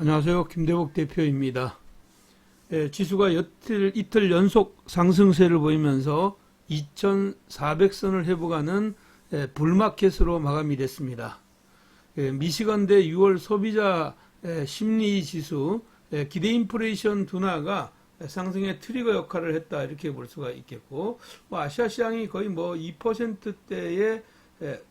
안녕하세요. 김대복 대표입니다. 예, 지수가 여틀, 이틀 연속 상승세를 보이면서 2,400선을 회복하는 예, 불마켓으로 마감이 됐습니다. 예, 미시건대 6월 소비자 예, 심리 지수 예, 기대 인플레이션 둔화가 상승의 트리거 역할을 했다 이렇게 볼 수가 있겠고 뭐 아시아 시장이 거의 뭐 2%대의 예,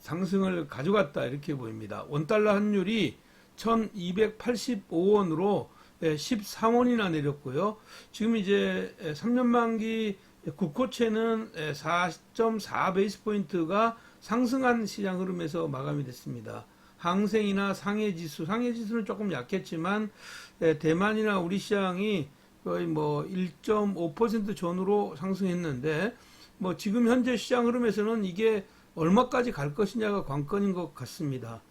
상승을 가져갔다 이렇게 보입니다. 원달러 환율이 1285원으로 13원이나 내렸고요. 지금 이제 3년 만기 국고채는 4.4 베이스 포인트가 상승한 시장 흐름에서 마감이 됐습니다. 항생이나 상해지수, 상해지수는 조금 약했지만 대만이나 우리 시장이 거의 뭐 1.5% 전후로 상승했는데 뭐 지금 현재 시장 흐름에서는 이게 얼마까지 갈 것이냐가 관건인 것 같습니다.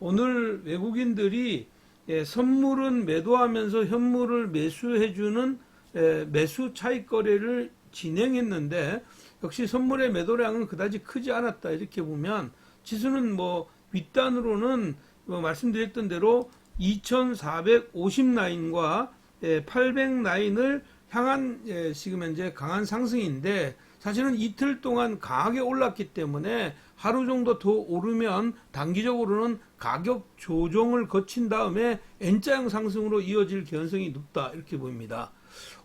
오늘 외국인들이 예, 선물은 매도하면서 현물을 매수해주는 예, 매수 차익 거래를 진행했는데 역시 선물의 매도량은 그다지 크지 않았다. 이렇게 보면 지수는 뭐 윗단으로는 뭐 말씀드렸던 대로 2,450 라인과 예, 800 라인을 향한 예, 지금 현재 강한 상승인데 사실은 이틀 동안 강하게 올랐기 때문에 하루 정도 더 오르면 단기적으로는 가격 조정을 거친 다음에 N자형 상승으로 이어질 개연성이 높다 이렇게 보입니다.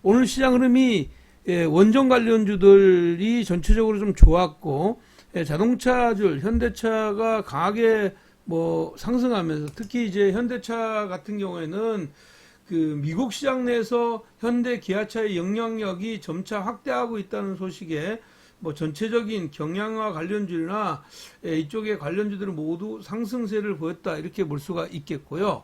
오늘 시장 흐름이 예, 원전 관련주들이 전체적으로 좀 좋았고 예, 자동차줄 현대차가 강하게 뭐 상승하면서 특히 이제 현대차 같은 경우에는 그 미국 시장 내에서 현대 기아차의 영향력이 점차 확대하고 있다는 소식에 뭐 전체적인 경량화 관련주나 예, 이쪽의 관련주들은 모두 상승세를 보였다 이렇게 볼 수가 있겠고요.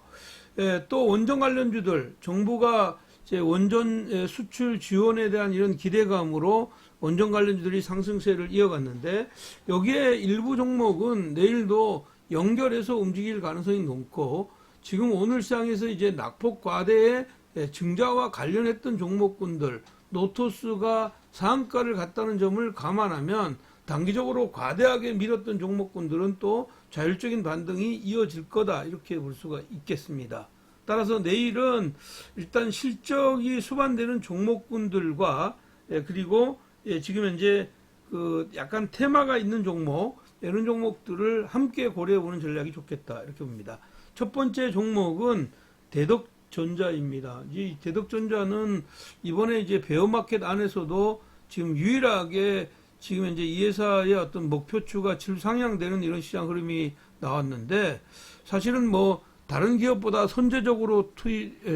예, 또 원전 관련주들 정부가 원전 예, 수출 지원에 대한 이런 기대감으로 원전 관련주들이 상승세를 이어갔는데 여기에 일부 종목은 내일도 연결해서 움직일 가능성이 높고 지금 오늘 시장에서 이제 낙폭 과대의 예, 증자와 관련했던 종목군들 노토스가 상한가를 갔다는 점을 감안하면 단기적으로 과대하게 밀었던 종목군들은 또 자율적인 반등이 이어질 거다 이렇게 볼 수가 있겠습니다. 따라서 내일은 일단 실적이 수반되는 종목군들과 예, 그리고 예, 지금 현재 그 약간 테마가 있는 종목 이런 종목들을 함께 고려해 보는 전략이 좋겠다 이렇게 봅니다. 첫 번째 종목은 대덕 전자입니다. 이 대덕전자는 이번에 이제 베어마켓 안에서도 지금 유일하게 지금 이제 이 회사의 어떤 목표추가 질상향되는 이런 시장 흐름이 나왔는데 사실은 뭐 다른 기업보다 선제적으로 투,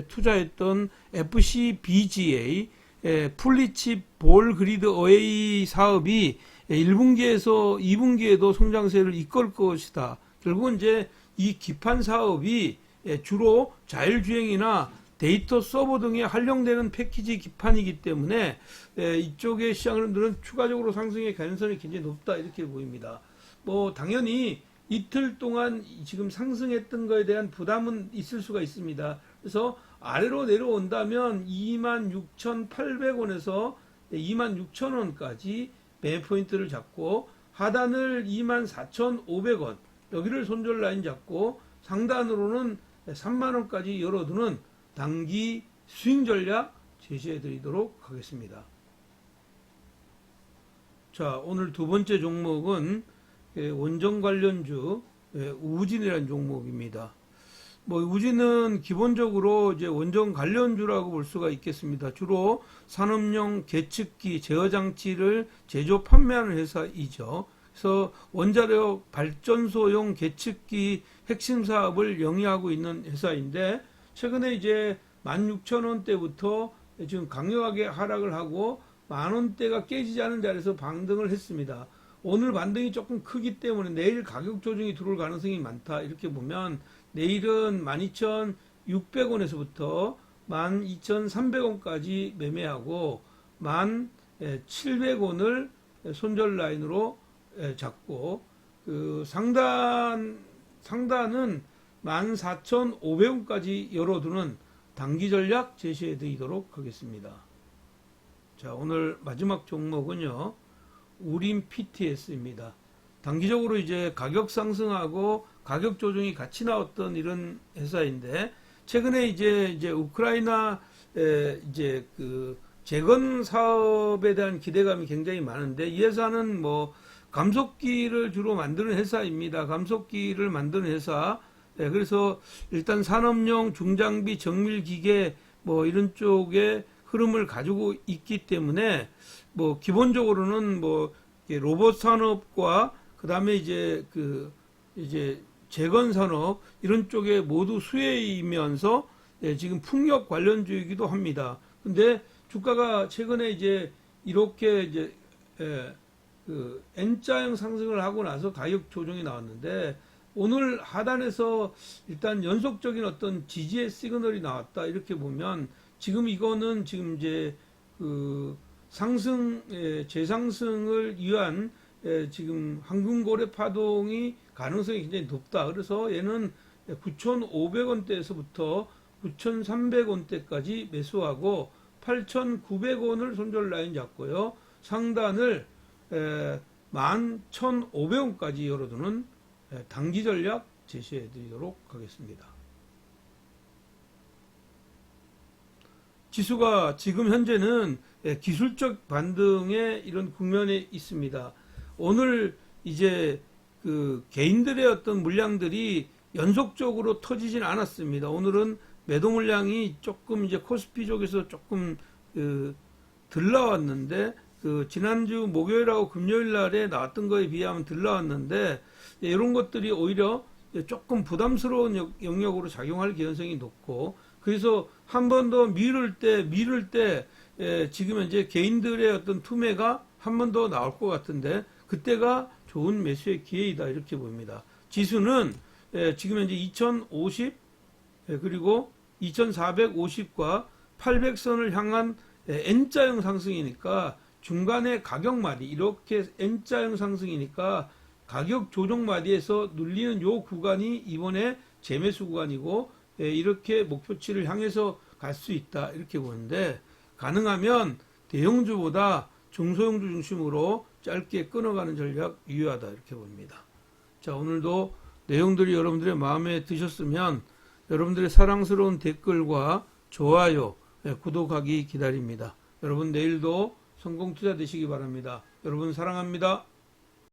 투자했던 FCBGA 풀리칩 볼 그리드 어웨이 사업이 1분기에서 2분기에도 성장세를 이끌 것이다. 결국은 이제 이 기판 사업이 주로 자율주행이나 데이터 서버 등에 활용되는 패키지 기판이기 때문에 이쪽의 시장 흐름들은 추가적으로 상승의 가능성이 굉장히 높다 이렇게 보입니다. 뭐 당연히 이틀 동안 지금 상승했던 거에 대한 부담은 있을 수가 있습니다. 그래서 아래로 내려온다면 26,800원에서 26,000원까지 매 포인트를 잡고 하단을 24,500원 여기를 손절 라인 잡고 상단으로는 3만 원까지 열어두는 단기 스윙 전략 제시해 드리도록 하겠습니다. 자, 오늘 두 번째 종목은 예, 원전 관련주 예, 우진이라는 종목입니다. 뭐 우진은 기본적으로 이제 원전 관련주라고 볼 수가 있겠습니다. 주로 산업용 계측기 제어 장치를 제조 판매하는 회사이죠. 그래서 원자력 발전소용 계측기 핵심 사업을 영위하고 있는 회사인데 최근에 이제 16,000원대부터 지금 강력하게 하락을 하고 만 원대가 깨지지 않은 자리에서 반등을 했습니다. 오늘 반등이 조금 크기 때문에 내일 가격 조정이 들어올 가능성이 많다. 이렇게 보면 내일은 12,600원에서부터 12,300원까지 매매하고 1,700원을 손절 라인으로 잡고 그 상단 상단은 14,500원까지 열어두는 단기 전략 제시해 드리도록 하겠습니다. 자, 오늘 마지막 종목은요. 우림 PTS입니다. 단기적으로 이제 가격 상승하고 가격 조정이 같이 나왔던 이런 회사인데 최근에 이제 이제 우크라이나 에, 이제 그 재건 사업에 대한 기대감이 굉장히 많은데 이 회사는 뭐 감속기를 주로 만드는 회사입니다. 감속기를 만드는 회사. 예, 그래서 일단 산업용 중장비 정밀 기계 뭐 이런 쪽에 흐름을 가지고 있기 때문에 뭐 기본적으로는 뭐 로봇 산업과 그 다음에 이제 그 이제 재건 산업 이런 쪽에 모두 수혜이면서 예, 지금 풍력 관련주이기도 합니다. 근데 주가가 최근에 이제 이렇게 이제 예, 그 N자형 상승을 하고 나서 가격 조정이 나왔는데 오늘 하단에서 일단 연속적인 어떤 지지의 시그널이 나왔다 이렇게 보면 지금 이거는 지금 이제 그 상승 예, 재상승을 위한 예, 지금 황금고래 파동이 가능성이 굉장히 높다. 그래서 얘는 9,500원대에서부터 9,300원대까지 매수하고 8,900원을 손절 라인 잡고요. 상단을 에, 11,500원까지 열어두는 에, 단기 전략 제시해 드리도록 하겠습니다. 지수가 지금 현재는 예, 기술적 반등의 이런 국면에 있습니다. 오늘 이제 그 개인들의 어떤 물량들이 연속적으로 터지진 않았습니다. 오늘은 매도 물량이 조금 이제 코스피 쪽에서 조금 그 들나왔는데 그 지난주 목요일하고 금요일 날에 나왔던 거에 비하면 들나왔는데 이런 것들이 오히려 조금 부담스러운 영- 영역으로 작용할 개연성이 높고 그래서 한 번 더 미룰 때 미룰 때 예, 지금 현재 개인들의 어떤 투매가 한 번 더 나올 것 같은데 그때가 좋은 매수의 기회이다 이렇게 봅니다. 지수는 예, 지금 현재 2050 예, 그리고 2450과 800선을 향한 예, N자형 상승이니까 중간에 가격 마디 이렇게 N자형 상승이니까 가격 조정 마디에서 눌리는 요 구간이 이번에 재매수 구간이고 예, 이렇게 목표치를 향해서 갈 수 있다 이렇게 보는데 가능하면 대형주보다 중소형주 중심으로 짧게 끊어가는 전략 유효하다 이렇게 봅니다. 자 오늘도 내용들이 여러분들의 마음에 드셨으면 여러분들의 사랑스러운 댓글과 좋아요, 예, 구독하기 기다립니다. 여러분 내일도 성공 투자 되시기 바랍니다. 여러분 사랑합니다.